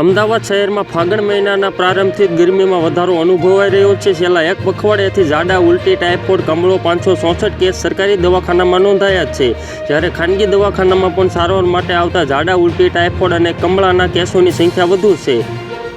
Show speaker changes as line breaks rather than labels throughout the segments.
અમદાવાદ શહેરમાં ફાગણ મહિનાના પ્રારંભથી ગરમીમાં વધારો અનુભવાઈ રહ્યો છે. છેલ્લા એક પખવાડિયાથી જાડા ઉલટી, ટાઇફોઇડ, કમળો, પાંચસો ચોસઠ કેસ સરકારી દવાખાનામાં નોંધાયા છે. જ્યારે ખાનગી દવાખાનામાં પણ સારવાર માટે આવતા જાડા ઉલટી, ટાઇફોઇડ અને કમળાના કેસોની સંખ્યા વધુ છે.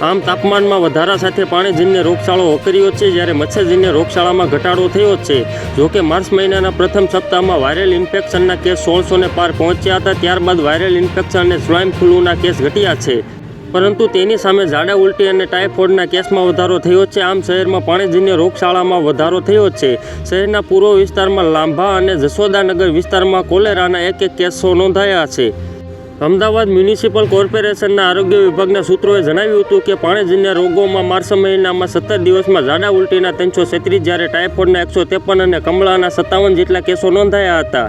આમ તાપમાનમાં વધારા સાથે પાણીજન્ય રોગચાળો વકર્યો છે. જ્યારે મચ્છરજન્ય રોગચાળામાં ઘટાડો થયો છે. જોકે માર્ચ મહિનાના પ્રથમ સપ્તાહમાં વાયરલ ઇન્ફેક્શનના કેસ સોળસોને પાર પહોંચ્યા હતા. ત્યારબાદ વાયરલ ઇન્ફેક્શન અને સ્વાઇન ફ્લૂના કેસ ઘટ્યા છે. પરંતુ તેની સામે ઝાડા ઉલટી અને ટાઇફોઇડના કેસમાં વધારો થયો છે. આમ શહેરમાં પાણીજન્ય રોગશાળામાં વધારો થયો છે. શહેરના પૂર્વ વિસ્તારમાં લાંભા અને જશોદાનગર વિસ્તારમાં કોલેરાના એક એક કેસો નોંધાયા છે. અમદાવાદ મ્યુનિસિપલ કોર્પોરેશનના આરોગ્ય વિભાગના સૂત્રોએ જણાવ્યું હતું કે પાણીજન્ય રોગોમાં માર્ચ મહિનામાં સત્તર દિવસમાં ઝાડા ઉલટીના ત્રણસો છત્રીસ જ્યારે ટાઇફોઇડના એકસો ત્રેપન અને કમળાના સત્તાવન જેટલા કેસો નોંધાયા હતા.